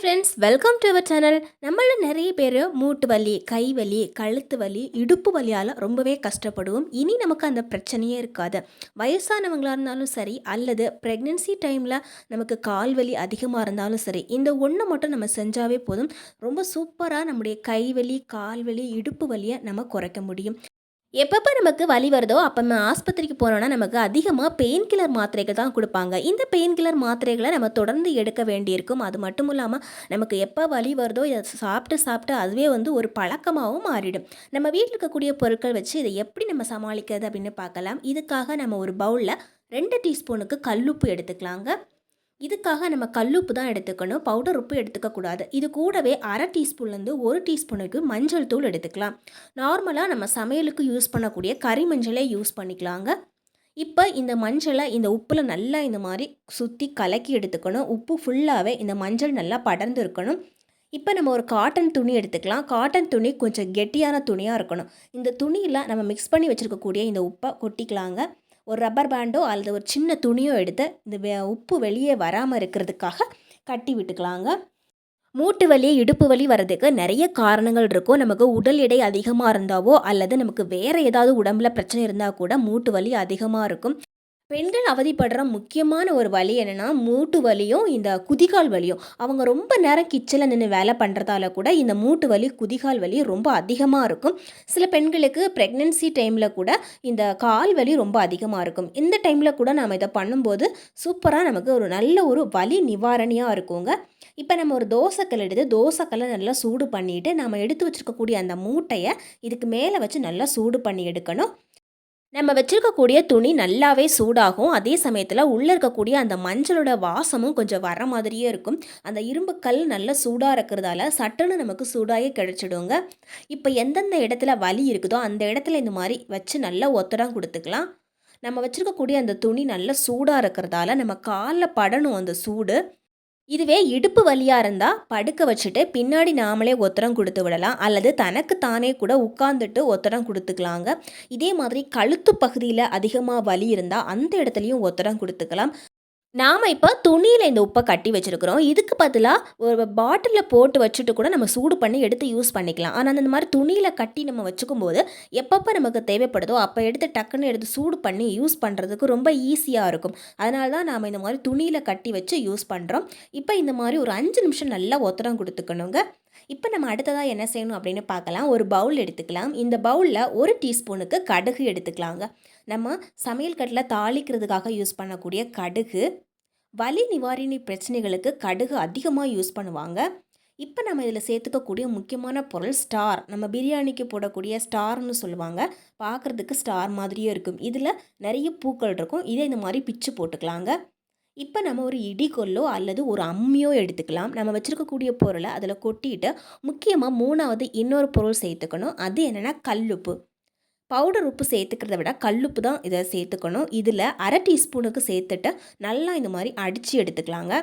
Friends welcome to our channel நம்மள நிறைய பேர் மூட்டு வலி கை வலி கழுத்து வலி இடுப்பு வலியால் ரொம்பவே கஷ்டப்படுவோம். இனி நமக்கு அந்த பிரச்சனையே இருக்காது. வயசானவங்களாக இருந்தாலும் சரி அல்லது ப்ரெக்னென்சி டைமில் நமக்கு கால் வலி அதிகமாக இருந்தாலும் சரி இந்த ஒன்று மட்டும் நம்ம செஞ்சாவே போதும். ரொம்ப சூப்பராக நம்முடைய கை வலி கால் வலி இடுப்பு வலியை நம்ம குறைக்க முடியும். எப்பப்போ நமக்கு வலி வருதோ அப்போ நம்ம ஆஸ்பத்திரிக்கு போனோம்னா நமக்கு அதிகமாக பெயின் கில்லர் மாத்திரைகள் தான் கொடுப்பாங்க. இந்த பெயின் கில்லர் மாத்திரைகளை நம்ம தொடர்ந்து எடுக்க வேண்டியிருக்கும். அது மட்டும் இல்லாமல் நமக்கு எப்போ வலி வருதோ இதை சாப்பிட்டு சாப்பிட்டு அதுவே வந்து ஒரு பழக்கமாகவும் மாறிடும். நம்ம வீட்டில் இருக்கக்கூடிய பொருட்கள் வச்சு இதை எப்படி நம்ம சமாளிக்கிறது அப்படின்னு பார்க்கலாம். இதுக்காக நம்ம ஒரு பவுலில் ரெண்டு டீஸ்பூனுக்கு கல்லுப்பு எடுத்துக்கலாங்க. இதுக்காக நம்ம கல்லுப்பு தான் எடுத்துக்கணும். பவுடர் உப்பு எடுத்துக்கக்கூடாது இது கூடவே அரை டீஸ்பூன்லேருந்து ஒரு டீஸ்பூனுக்கு மஞ்சள் தூள் எடுத்துக்கலாம். நார்மலாக நம்ம சமையலுக்கு யூஸ் பண்ணக்கூடிய கறி மஞ்சளே யூஸ் பண்ணிக்கலாங்க. இப்போ இந்த மஞ்சளை இந்த உப்பில் நல்லா இந்த மாதிரி சுற்றி கலக்கி எடுத்துக்கணும். உப்பு ஃபுல்லாகவே இந்த மஞ்சள் நல்லா படர்ந்து இருக்கணும். இப்போ நம்ம ஒரு காட்டன் துணி எடுத்துக்கலாம். காட்டன் துணி கொஞ்சம் கெட்டியான துணியாக இருக்கணும். இந்த துணியில் நம்ம மிக்ஸ் பண்ணி வச்சுருக்கக்கூடிய இந்த உப்பை கொட்டிக்கலாங்க. ஒரு ரப்பர் பேண்டோ அல்லது ஒரு சின்ன துணியோ எடுத்து இந்த உப்பு வெளியே வராமல் இருக்கிறதுக்காக கட்டி விட்டுக்கலாங்க. மூட்டு வலி இடுப்பு வலி வர்றதுக்கு நிறைய காரணங்கள் இருக்கும். நமக்கு உடல் எடை அதிகமாக இருந்தாவோ அல்லது நமக்கு வேறு ஏதாவது உடம்புல பிரச்சனை இருந்தால் கூட மூட்டு வலி அதிகமாக இருக்கும். பெண்கள் அவதிப்படுற முக்கியமான ஒரு வலி என்னென்னா மூட்டு வலியும் இந்த குதிகால் வலியும். அவங்க ரொம்ப நேரம் கிச்சனில் நின்று வேலை பண்ணுறதால கூட இந்த மூட்டு வலி குதிகால் வலி ரொம்ப அதிகமாக இருக்கும். சில பெண்களுக்கு ப்ரெக்னென்சி டைமில் கூட இந்த கால் வலி ரொம்ப அதிகமாக இருக்கும். இந்த டைமில் கூட நம்ம இதை பண்ணும்போது சூப்பராக நமக்கு ஒரு நல்ல ஒரு வலி நிவாரணியாக இருக்குங்க. இப்போ நம்ம ஒரு தோசைக்கல் எடுத்து தோசைக்கல்லை நல்லா சூடு பண்ணிவிட்டு நம்ம எடுத்து வச்சுருக்கக்கூடிய அந்த மூட்டையை இதுக்கு மேலே வச்சு நல்லா சூடு பண்ணி எடுக்கணும். நம்ம வச்சுருக்கக்கூடிய துணி நல்லாவே சூடாகும். அதே சமயத்தில் உள்ளே இருக்கக்கூடிய அந்த மஞ்சளோட வாசமும் கொஞ்சம் வர மாதிரியே இருக்கும். அந்த இரும்பு கல் நல்லா சூடாக இருக்கிறதால சட்டுன்னு நமக்கு சூடாகி கிடச்சிடுங்க. இப்போ எந்தெந்த இடத்துல வலி இருக்குதோ அந்த இடத்துல இந்த மாதிரி வச்சு நல்லா ஒத்தடம் கொடுத்துக்கலாம். நம்ம வச்சுருக்கக்கூடிய அந்த துணி நல்லா சூடாக இருக்கிறதால நம்ம காலில் படணும் அந்த சூடு. இதுவே இடுப்பு வலியாக இருந்தால் படுக்க வச்சுட்டு பின்னாடி நாமளே ஒத்தடம் கொடுத்து விடலாம். அல்லது தனக்கு தானே கூட உட்காந்துட்டு ஒத்தடம் கொடுத்துக்கலாங்க. இதே மாதிரி கழுத்து பகுதியில் அதிகமாக வலி இருந்தால் அந்த இடத்துலையும் ஒத்தடம் கொடுத்துக்கலாம். நாம் இப்போ துணியில் இந்த உப்பை கட்டி வச்சுருக்குறோம். இதுக்கு பதிலாக ஒரு பாட்டிலில் போட்டு வச்சுட்டு கூட நம்ம சூடு பண்ணி எடுத்து யூஸ் பண்ணிக்கலாம். ஆனால் அந்த மாதிரி துணியில் கட்டி நம்ம வச்சுக்கும் போது எப்பப்போ நமக்கு தேவைப்படுதோ அப்போ எடுத்து டக்குன்னு எடுத்து சூடு பண்ணி யூஸ் பண்ணுறதுக்கு ரொம்ப ஈஸியாக இருக்கும். அதனால தான் நாம் இந்த மாதிரி துணியில் கட்டி வச்சு யூஸ் பண்ணுறோம் இப்போ இந்த மாதிரி ஒரு அஞ்சு நிமிஷம் நல்லா ஒத்தடம் கொடுத்துக்கணுங்க. இப்போ நம்ம அடுத்ததாக என்ன செய்யணும் அப்படின்னு பார்க்கலாம். ஒரு பவுல் எடுத்துக்கலாம். இந்த பவுலில் ஒரு டீஸ்பூனுக்கு கடுகு எடுத்துக்கலாங்க. நம்ம சமையல் கட்டில் தாளிக்கிறதுக்காக யூஸ் பண்ணக்கூடிய கடுகு. வலி நிவாரணி பிரச்சனைகளுக்கு கடுகு அதிகமாக யூஸ் பண்ணுவாங்க. இப்போ நம்ம இதில் சேர்த்துக்கக்கூடிய முக்கியமான பொருள் ஸ்டார் நம்ம பிரியாணிக்கு போடக்கூடிய ஸ்டார்னு சொல்லுவாங்க. பார்க்குறதுக்கு ஸ்டார் மாதிரியே இருக்கும். இதில் நிறைய பூக்கள் இருக்கும். இதை இந்த மாதிரி பிச்சு போட்டுக்கலாங்க. இப்போ நம்ம ஒரு இடிகொல்லோ அல்லது ஒரு அம்மியோ எடுத்துக்கலாம். நம்ம வச்சுருக்கக்கூடிய பொருளை அதில் கொட்டிட்டு முக்கியமாக மூணாவது இன்னொரு பொருள் சேர்த்துக்கணும். அது என்னென்னா கல்லுப்பு. பவுடர் உப்பு சேர்த்துக்கிறத விட கல்லுப்பு தான் இதை சேர்த்துக்கணும். இதில் அரை டீஸ்பூனுக்கு சேர்த்துட்டு நல்லா இந்த மாதிரி அடித்து எடுத்துக்கலாங்க.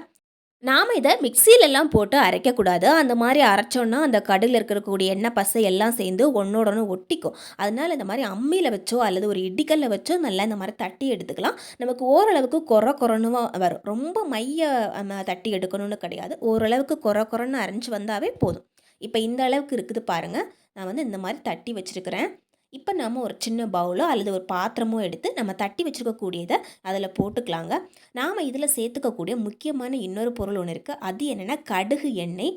நாம் இதை மிக்சியிலெல்லாம் போட்டு அரைக்கக்கூடாது அந்த மாதிரி அரைச்சோன்னா அந்த கடலில் இருக்கக்கூடிய எண்ணெய் பசை எல்லாம் சேர்ந்து ஒன்னோட ஒன்று ஒட்டிக்கும். அதனால் இந்த மாதிரி அம்மியில் வச்சோ அல்லது ஒரு இடிக்கல்ல வச்சோ நல்லா இந்த மாதிரி தட்டி எடுத்துக்கலாம். நமக்கு ஓரளவுக்கு குறை குறன்னு வரும். ரொம்ப மைய தட்டி எடுக்கணும்னு கிடையாது. ஓரளவுக்கு குறை குறைன்னு அரைஞ்சி வந்தாவே போதும். இப்போ இந்த அளவுக்கு இருக்குது பாருங்கள் நான் வந்து இந்த மாதிரி தட்டி வச்சுருக்கிறேன். இப்போ நம்ம ஒரு சின்ன பவுலோ அல்லது ஒரு பாத்திரமோ எடுத்து நம்ம தட்டி வச்சுருக்கக்கூடியதை அதில் போட்டுக்கலாங்க. நாம் இதில் சேர்த்துக்கக்கூடிய முக்கியமான இன்னொரு பொருள் ஒன்று இருக்குது அது என்னென்னா கடுகு எண்ணெய்.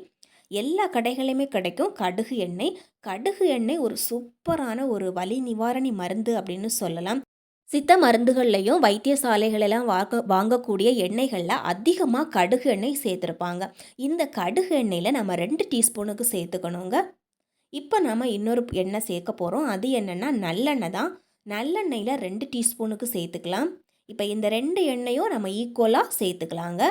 எல்லா கடைகளையுமே கிடைக்கும் கடுகு எண்ணெய். கடுகு எண்ணெய் ஒரு சூப்பரான ஒரு வலி நிவாரணி மருந்து அப்படின்னு சொல்லலாம். சித்த மருந்துகள்லையும் வைத்தியசாலைகளெல்லாம் வாங்க வாங்கக்கூடிய எண்ணெய்களில் அதிகமாக கடுகு எண்ணெய் சேர்த்துருப்பாங்க. இந்த கடுகு எண்ணெயில் நம்ம ரெண்டு டீஸ்பூனுக்கு சேர்த்துக்கணுங்க. இப்போ நம்ம இன்னொரு எண்ணெய் சேர்க்க போகிறோம் அது என்னென்னா நல்லெண்ணெய் தான். நல்லெண்ணெயில் ரெண்டு டீஸ்பூனுக்கு சேர்த்துக்கலாம். இப்போ இந்த ரெண்டு எண்ணெயும் நம்ம ஈக்குவலாக சேர்த்துக்கலாங்க.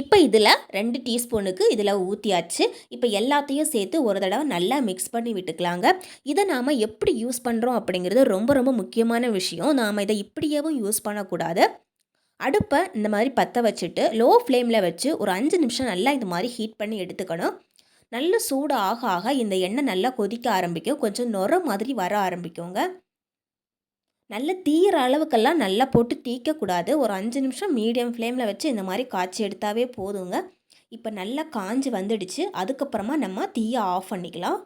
இப்போ இதில் ரெண்டு டீஸ்பூனுக்கு இதில் ஊற்றியாச்சு இப்போ எல்லாத்தையும் சேர்த்து ஒரு தடவை நல்லா மிக்ஸ் பண்ணி விட்டுக்கலாங்க. இதை நாம் எப்படி யூஸ் பண்ணுறோம் அப்படிங்கிறது ரொம்ப ரொம்ப முக்கியமான விஷயம். நாம் இதை இப்படியேவும் யூஸ் பண்ணக்கூடாது. அடுப்பை இந்த மாதிரி பற்ற வச்சுட்டு லோ ஃப்ளேமில் வச்சு ஒரு அஞ்சு நிமிஷம் நல்லா இந்த மாதிரி ஹீட் பண்ணி எடுத்துக்கணும். நல்ல சூடு ஆக ஆக இந்த எண்ணெய் நல்லா கொதிக்க ஆரம்பிக்கும். கொஞ்சம் நுர மாதிரி வர ஆரம்பிக்குங்க. நல்ல தீர அளவுக்கெல்லாம் நல்லா போட்டு தீக்கக்கூடாது ஒரு அஞ்சு நிமிஷம் மீடியம் ஃப்ளேமில் வச்சு இந்த மாதிரி காய்ச்சி எடுத்தாவே போதுங்க. இப்போ நல்லா காஞ்சி வந்துடுச்சு. அதுக்கப்புறமா நம்ம தீயை ஆஃப் பண்ணிக்கலாம்.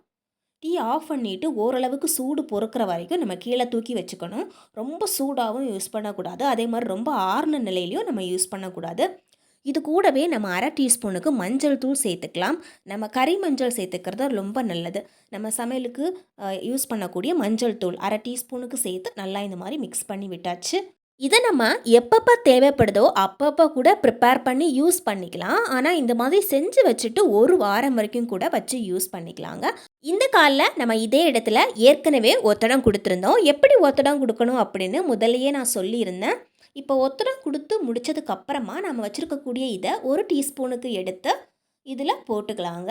தீயை ஆஃப் பண்ணிவிட்டு ஓரளவுக்கு சூடு பொறுக்கிற வரைக்கும் நம்ம கீழே தூக்கி வச்சுக்கணும். ரொம்ப சூடாகவும் யூஸ் பண்ணக்கூடாது. அதே மாதிரி ரொம்ப ஆறுன நிலையிலையும் நம்ம யூஸ் பண்ணக்கூடாது. இது கூடவே நம்ம அரை டீஸ்பூனுக்கு மஞ்சள் தூள் சேர்த்துக்கலாம். நம்ம கறி மஞ்சள் சேர்த்துக்கிறது ரொம்ப நல்லது. நம்ம சமையலுக்கு யூஸ் பண்ணக்கூடிய மஞ்சள் தூள் அரை டீஸ்பூனுக்கு சேர்த்து நல்லா இந்த மாதிரி மிக்ஸ் பண்ணி விட்டாச்சு. இதை நம்ம எப்பப்போ தேவைப்படுதோ அப்பப்போ கூட ப்ரிப்பேர் பண்ணி யூஸ் பண்ணிக்கலாம். ஆனால் இந்த மாதிரி செஞ்சு வச்சுட்டு ஒரு வாரம் வரைக்கும் கூட வச்சு யூஸ் பண்ணிக்கலாங்க. இந்த காலில் நம்ம இதே இடத்துல ஏற்கனவே ஒத்தடம் கொடுத்துருந்தோம். எப்படி ஒத்தடம் கொடுக்கணும் அப்படின்னு முதல்லையே நான் சொல்லியிருந்தேன். இப்போ ஒத்தடம் கொடுத்து முடிச்சதுக்கு அப்புறமா நம்ம வச்சுருக்கக்கூடிய இதை ஒரு டீஸ்பூனுக்கு எடுத்து இதில் போட்டுக்கலாங்க.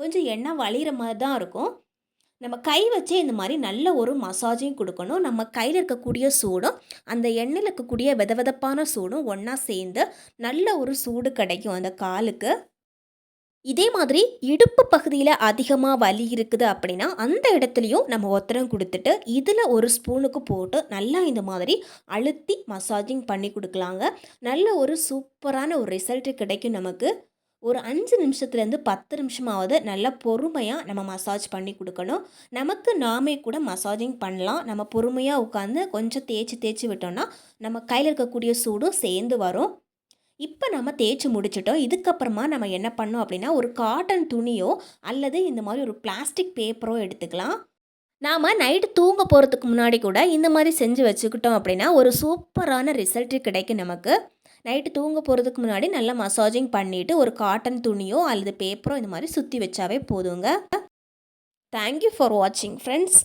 கொஞ்சம் எண்ணெய் வழிகிற மாதிரி தான் இருக்கும். நம்ம கை வச்சே இந்த மாதிரி நல்ல ஒரு மசாஜையும் கொடுக்கணும். நம்ம கையில் இருக்கக்கூடிய சூடும் அந்த எண்ணெயில் இருக்கக்கூடிய விதவிதப்பான சூடும் ஒன்றா சேர்ந்து நல்ல ஒரு சூடு கிடைக்கும் அந்த காலுக்கு. இதே மாதிரி இடுப்பு பகுதியில் அதிகமாக வலி இருக்குது அப்படின்னா அந்த இடத்துலையும் நம்ம ஒத்தரம் கொடுத்துட்டு இதில் ஒரு ஸ்பூனுக்கு போட்டு நல்லா இந்த மாதிரி அழுத்தி மசாஜிங் பண்ணி கொடுக்கலாங்க. நல்ல ஒரு சூப்பரான ஒரு ரிசல்ட் கிடைக்கும் நமக்கு. ஒரு அஞ்சு நிமிஷத்துலேருந்து பத்து நிமிஷமாவது நல்லா பொறுமையாக நம்ம மசாஜ் பண்ணி கொடுக்கணும். நமக்கு நாமே கூட மசாஜிங் பண்ணலாம். நம்ம பொறுமையாக உட்காந்து கொஞ்சம் தேய்ச்சி தேய்ச்சி விட்டோம்னா நம்ம கையில் இருக்கக்கூடிய சூடும் சேர்ந்து வரும். இப்போ நம்ம தேய்ச்சி முடிச்சிட்டோம். இதுக்கப்புறமா நம்ம என்ன பண்ணோம் அப்படின்னா ஒரு காட்டன் துணியோ அல்லது இந்த மாதிரி ஒரு பிளாஸ்டிக் பேப்பரோ எடுத்துக்கலாம். நாம் நைட்டு தூங்க போகிறதுக்கு முன்னாடி கூட இந்த மாதிரி செஞ்சு வச்சுக்கிட்டோம் அப்படின்னா ஒரு சூப்பரான ரிசல்ட் கிடைக்கும் நமக்கு. நைட்டு தூங்க போகிறதுக்கு முன்னாடி நல்லா மசாஜிங் பண்ணிவிட்டு ஒரு காட்டன் துணியோ அல்லது பேப்பரோ இந்த மாதிரி சுற்றி வச்சாவே போதுங்க. தேங்க்யூ ஃபார் வாட்சிங் ஃப்ரெண்ட்ஸ்